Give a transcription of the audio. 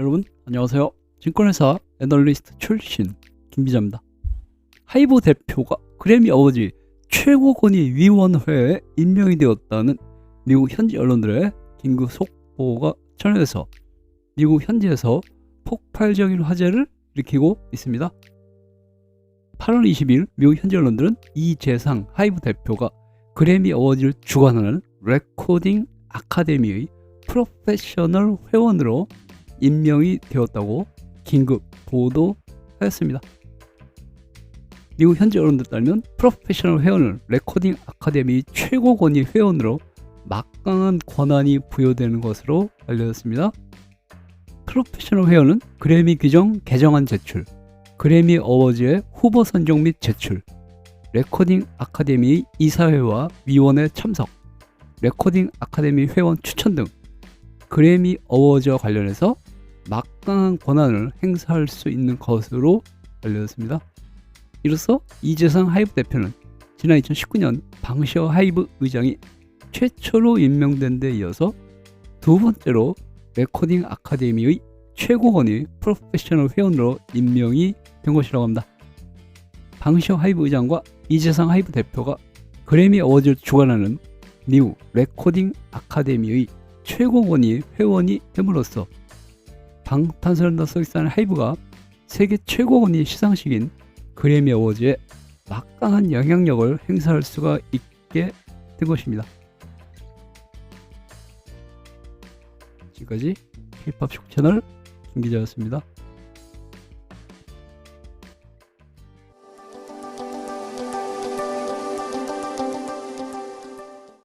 여러분 안녕하세요. 증권회사 애널리스트 출신 김 기자입니다. 하이브 대표가 그래미 어워즈 최고 권위 위원회에 임명이 되었다는 미국 현지 언론들의 긴급 속보가 전해져서 미국 현지에서 폭발적인 화제를 일으키고 있습니다. 8월 20일 미국 현지 언론들은 이 재상 하이브 대표가 그래미 어워즈를 주관하는 레코딩 아카데미의 프로페셔널 회원으로 임명이 되었다고 긴급 보도하였습니다. 미국 현지 언론들 따르면 프로페셔널 회원을 레코딩 아카데미 최고 권위 회원으로 막강한 권한이 부여되는 것으로 알려졌습니다. 프로페셔널 회원은 그래미 규정 개정안 제출, 그래미 어워즈의 후보 선정 및 제출, 레코딩 아카데미 이사회와 위원회 참석, 레코딩 아카데미 회원 추천 등 그래미 어워즈와 관련해서 막강한 권한을 행사할 수 있는 것으로 알려졌습니다. 이로써 이재상 하이브 대표는 지난 2019년 방시어 하이브 의장이 최초로 임명된 데 이어서 두 번째로 레코딩 아카데미의 최고권위 프로페셔널 회원으로 임명이 된 것이라고 합니다. 방시어 하이브 의장과 이재상 하이브 대표가 그래미 어워즈를 주관하는 미국 레코딩 아카데미의 최고권위 회원이 됨으로써 방탄소년단 소속사인 하이브가 세계 최고권위 시상식인 그래미 어워즈에 막강한 영향력을 행사할 수가 있게 된 것입니다. 지금까지 힙합 쇼 채널 김 기자였습니다.